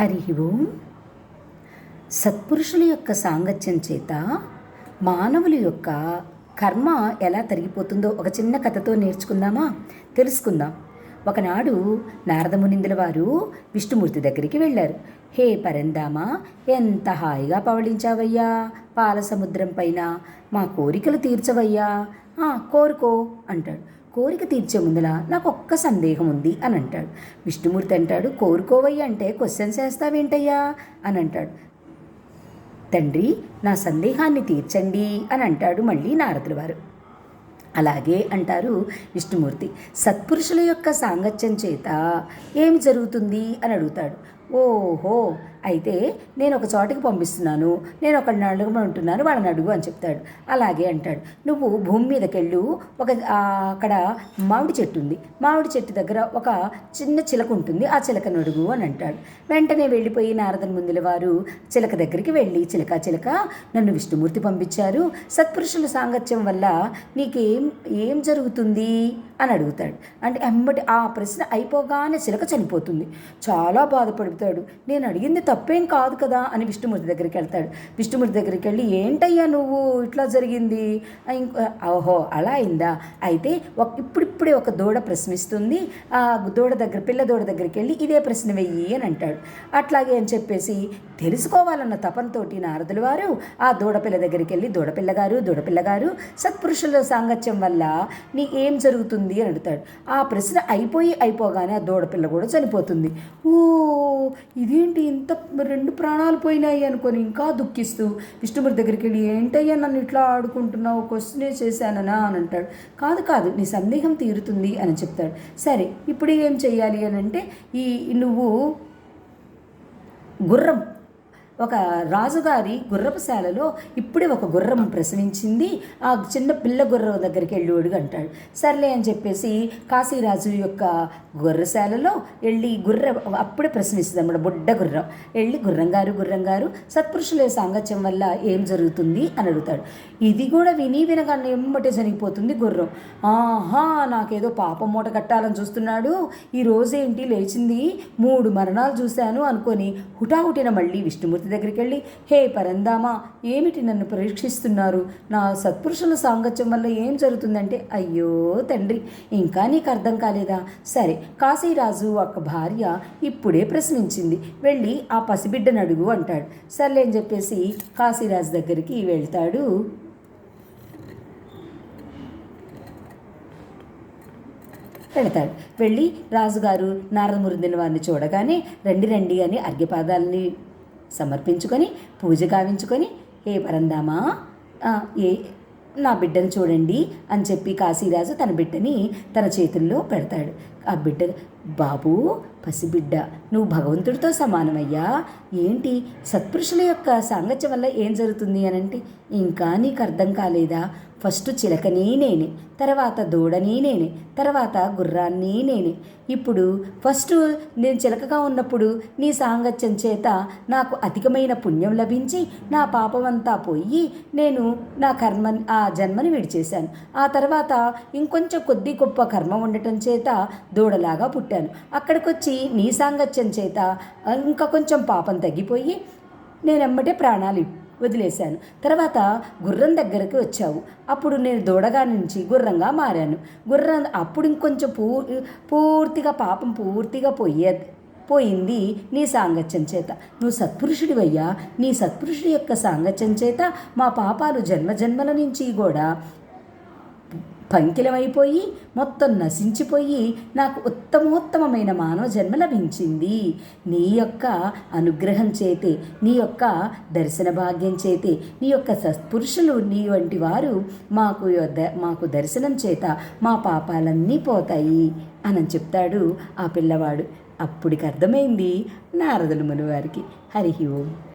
హరి ఓం. సత్పురుషుల యొక్క సాంగత్యం చేత మానవుల యొక్క కర్మ ఎలా తరిగిపోతుందో ఒక చిన్న కథతో నేర్చుకుందామా? తెలుసుకుందాం. ఒకనాడు నారదమునిందుల వారు విష్ణుమూర్తి దగ్గరికి వెళ్ళారు. హే పరందామా ఎంత హాయిగా పవళించావయ్యా. పాల సముద్రం పైన మా కోరికలు తీర్చవయ్యా. కోరుకో అంటాడు. కోరిక తీర్చే ముందల నాకు ఒక్క సందేహం ఉంది అని అంటాడు. విష్ణుమూర్తి అంటాడు కోరుకోవయ్యా అంటే క్వశ్చన్స్ వేస్తావేంటయ్యా అని అంటాడు. తండ్రి నా సందేహాన్ని తీర్చండి అని అంటాడు మళ్ళీ నారదుల వారు. అలాగే అంటారు విష్ణుమూర్తి. సత్పురుషుల యొక్క సాంగత్యం చేత ఏమి జరుగుతుంది అని అడుగుతాడు. ఓహో అయితే నేను ఒక చోటికి పంపిస్తున్నాను. నేను ఒకడిని ఉంటున్నాను. వాళ్ళని అడుగు అని చెప్తాడు. అలాగే అంటాడు. నువ్వు భూమి మీదకి వెళ్ళు ఒక అక్కడ మామిడి చెట్టు ఉంది. మామిడి చెట్టు దగ్గర ఒక చిన్న చిలక ఉంటుంది. ఆ చిలకను అడుగు అని అంటాడు. వెంటనే వెళ్ళిపోయి నారదన్ ముందుల వారు చిలక దగ్గరికి వెళ్ళి చిలక చిలక నన్ను విష్ణుమూర్తి పంపించారు. సత్పురుషుల సాంగత్యం వల్ల నీకేం ఏం జరుగుతుంది? అని అడుగుతాడు. అంటే ఎంబటి ఆ ప్రశ్న అయిపోగానే చిలక చనిపోతుంది. చాలా బాధపడుతాడు. నేను అడిగింది తప్పేం కాదు కదా అని విష్ణుమూర్తి దగ్గరికి వెళ్తాడు. విష్ణుమూర్తి దగ్గరికి వెళ్ళి ఏంటయ్యా నువ్వు? ఇట్లా జరిగింది? ఓహో అలా అయిందా? అయితే ఒక ఇప్పుడిప్పుడే ఒక దూడ ప్రశ్నిస్తుంది. ఆ దూడ దగ్గర పిల్ల దూడ దగ్గరికి వెళ్ళి ఇదే ప్రశ్న వెయ్యి అని అంటాడు. అట్లాగే అని చెప్పేసి తెలుసుకోవాలన్న తపనతోటి నారదుల వారు ఆ దూడపిల్ల దగ్గరికి వెళ్ళి దూడపిల్ల గారు దూడపిల్ల గారు సత్పురుషుల సాంగత్యం వల్ల నీ ఏం జరుగుతుంది? అని అడుగుతాడు. ఆ ప్రశ్న అయిపోయి అయిపోగానే ఆ దూడపిల్ల కూడా చనిపోతుంది. ఓ ఇదేంటి ఇంత రెండు ప్రాణాలు పోయినాయి అనుకొని ఇంకా దుఃఖిస్తూ విష్ణుమూర్తి దగ్గరికి వెళ్ళి ఏంటయ్యా నన్ను ఇట్లా ఆడుకుంటున్నావు? క్వశ్చనే చేశాననా? అని అంటాడు. కాదు కాదు నీ సందేహం తీరుతుంది అని చెప్తాడు. సరే ఇప్పుడు ఏం చేయాలి అని అంటే ఈ నువ్వు గుర్రం ఒక రాజుగారి గుర్రపుశాలలో ఇప్పుడే ఒక గుర్రం ప్రసవించింది. ఆ చిన్న పిల్ల గుర్రం దగ్గరికి వెళ్ళి అడుగు అంటాడు. సర్లే అని చెప్పేసి కాశీరాజు యొక్క గుర్రశాలలో వెళ్ళి గుర్ర అప్పుడే ప్రశ్నిస్తుంది అన్నమాట బుడ్డ గుర్రం. వెళ్ళి గుర్రం గారు గుర్రం గారు సత్పురుషుల సాంగత్యం వల్ల ఏం జరుగుతుంది అని అడుగుతాడు. ఇది కూడా విని వినగానే ఎమ్మటే చనిపోతుంది గుర్రం. ఆహా నాకేదో పాపం మూట కట్టాలని చూస్తున్నాడు. ఈ రోజేంటి లేచింది? మూడు మరణాలు చూశాను అనుకొని హుటాహుటిన మళ్ళీ విష్ణుమూర్తి దగ్గరికి వెళ్ళి హే పరందామా ఏమిటి నన్ను పరీక్షిస్తున్నారు? నా సత్పురుషుల సాంగత్యం వల్ల ఏం జరుగుతుందంటే అయ్యో తండ్రి ఇంకా నీకు అర్థం కాలేదా? సరే కాశీరాజు ఒక భార్య ఇప్పుడే ప్రశ్నించింది. వెళ్ళి ఆ పసిబిడ్డను అడుగు అంటాడు. సర్లే అని చెప్పేసి కాశీరాజు దగ్గరికి వెళ్తాడు. వెళతాడు. వెళ్ళి రాజుగారు నారదమురుదిన వారిని చూడగానే రండి రండి అని అర్ఘ్యపాదాలని సమర్పించుకొని పూజ గావించుకొని ఏ పరందామా ఏ నా బిడ్డను చూడండి అని చెప్పి కాశీరాజు తన బిడ్డని తన చేతుల్లో పెడతాడు. ఆ బిడ్డ బాబు పసిబిడ్డ నువ్వు భగవంతుడితో సమానమయ్యా. ఏంటి? సత్పురుషుల యొక్క సాంగత్యం వల్ల ఏం జరుగుతుంది అనంటే ఇంకా నీకు అర్థం కాలేదా? ఫస్ట్ చిలకని నేనే తర్వాత దూడని నేనే తర్వాత గుర్రాన్ని నేనే. ఇప్పుడు ఫస్ట్ నేను చిలకగా ఉన్నప్పుడు నీ సాంగత్యం చేత నాకు అధికమైన పుణ్యం లభించి నా పాపమంతా పోయి నేను నా కర్మ ఆ జన్మని విడిచేశాను. ఆ తర్వాత ఇంకొంచెం కొద్ది గొప్ప కర్మ ఉండటం చేత దూడలాగా పుట్టాను అక్కడికొచ్చి నీ సాంగత్యం చేత ఇంకా కొంచెం పాపం తగ్గిపోయి నేనెమ్మటే ప్రాణాలు వదిలేశాను. తర్వాత గుర్రం దగ్గరకు వచ్చావు. అప్పుడు నేను దూడగా నుంచి గుర్రంగా మారాను. గుర్రం అప్పుడు ఇంకొంచెం పూ పూర్తిగా పాపం పూర్తిగా పోయే పోయింది నీ సాంగత్యం చేత. నువ్వు సత్పురుషుడివయ్యా. నీ సత్పురుషుడి యొక్క సాంగత్యం చేత మా పాపాలు జన్మ జన్మల నుంచి కూడా పంకిలమైపోయి మొత్తం నశించిపోయి నాకు ఉత్తమోత్తమమైన మానవ జన్మ లభించింది. నీ యొక్క అనుగ్రహం చేతే నీ యొక్క దర్శన భాగ్యం చేతే నీ యొక్క సత్పురుషులు నీ వంటి వారు మాకు మాకు దర్శనం చేత మా పాపాలన్నీ పోతాయి అని చెప్తాడు ఆ పిల్లవాడు. అప్పటికి అర్థమైంది నారదులు మునివారికి. హరి ఓం.